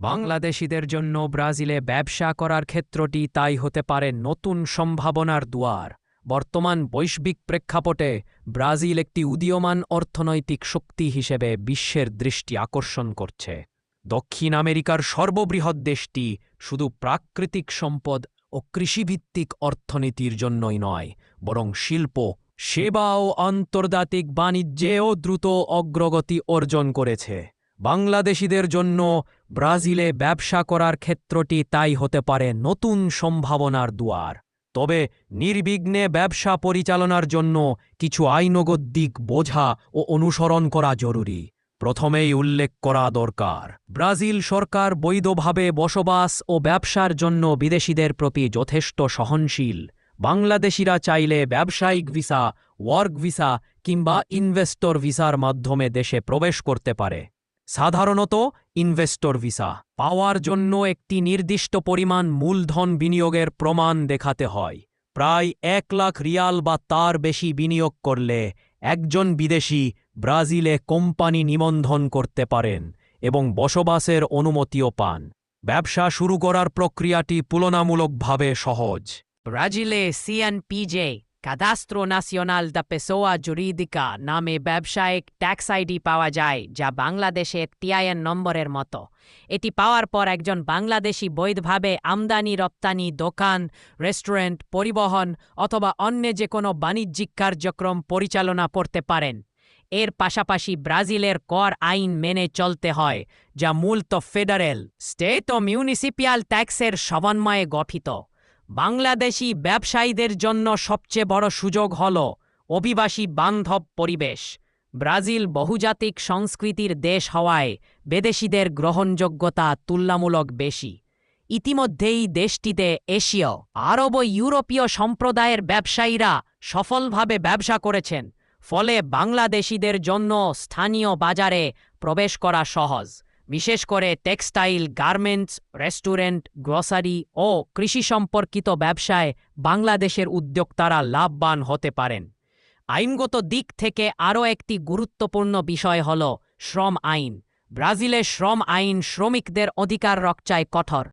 বাংলাদেশিদের জন্য ব্রাজিলে ব্যবসা করার ক্ষেত্রটি তাই হতে পারে নতুন সম্ভাবনার দুয়ার। বর্তমান বৈশ্বিক প্রেক্ষাপটে ব্রাজিল একটি উদীয়মান অর্থনৈতিক শক্তি হিসেবে বিশ্বের দৃষ্টি আকর্ষণ করছে। দক্ষিণ আমেরিকার সর্ববৃহৎ দেশটি শুধু প্রাকৃতিক সম্পদ ও কৃষিভিত্তিক অর্থনীতির জন্যই নয়, বরং শিল্প, সেবা ও আন্তর্জাতিক বাণিজ্যেও দ্রুত অগ্রগতি অর্জন করেছে। বাংলাদেশিদের জন্য ব্রাজিলে ব্যবসা করার ক্ষেত্রটি তাই হতে পারে নতুন সম্ভাবনার দুয়ার। তবে নির্বিঘ্নে ব্যবসা পরিচালনার জন্য কিছু আইনগত দিক বোঝা ও অনুসরণ করা জরুরি। প্রথমেই উল্লেখ করা দরকার, ব্রাজিল সরকার বৈধভাবে বসবাস ও ব্যবসার জন্য বিদেশিদের প্রতি যথেষ্ট সহনশীল। বাংলাদেশিরা চাইলে ব্যবসায়িক ভিসা, ওয়ার্ক ভিসা কিংবা ইনভেস্টর ভিসার মাধ্যমে দেশে প্রবেশ করতে পারে। সাধারণত ইনভেস্টর ভিসা, পাওয়ার জন্য একটি নির্দিষ্ট পরিমাণ মূলধন বিনিয়োগের প্রমাণ দেখাতে হয়। প্রায় এক লাখ রিয়াল বা তার বেশি বিনিয়োগ করলে একজন বিদেশি ব্রাজিলে কোম্পানি নিবন্ধন করতে পারেন এবং বসবাসের অনুমতিও পান। ব্যবসা শুরু করার প্রক্রিয়াটি তুলনামূলকভাবে সহজ। ব্রাজিলে সিএনপিজে কাদাস্ত্রো নাসিওনাল দ্য পেসোয়া জুরিদিকা নামে ব্যবসায়িক ট্যাক্স আইডি পাওয়া যায়, যা বাংলাদেশে টিআইএন নম্বরের মতো। এটি পাওয়ার পর একজন বাংলাদেশি বৈধভাবে আমদানি, রপ্তানি, দোকান, রেস্টুরেন্ট, পরিবহন অথবা অন্য যে কোনো বাণিজ্যিক কার্যক্রম পরিচালনা করতে পারেন। এর পাশাপাশি ব্রাজিলের কর আইন মেনে চলতে হয়, যা মূলত ফেডারেল, স্টেট ও মিউনিসিপ্যাল ট্যাক্সের সমন্বয়ে গঠিত। বাংলাদেশি ব্যবসায়ীদের জন্য সবচেয়ে বড় সুযোগ হল অভিবাসী বান্ধব পরিবেশ। ব্রাজিল বহুজাতিক সংস্কৃতির দেশ হওয়ায় বিদেশিদের গ্রহণযোগ্যতা তুলনামূলক বেশি। ইতিমধ্যেই দেশটিতে এশীয়, আরব ও ইউরোপীয় সম্প্রদায়ের ব্যবসায়ীরা সফলভাবে ব্যবসা করেছেন, ফলে বাংলাদেশিদের জন্য স্থানীয় বাজারে প্রবেশ করা সহজ। বিশেষ করে টেক্সটাইল, গার্মেন্টস, রেস্টুরেন্ট, গ্রসারি ও কৃষি সম্পর্কিত ব্যবসায় বাংলাদেশের উদ্যোক্তারা লাভবান হতে পারেন। আইনগত দিক থেকে আরও একটি গুরুত্বপূর্ণ বিষয় হল শ্রম আইন। ব্রাজিলে শ্রম আইন শ্রমিকদের অধিকার রক্ষায় কঠোর।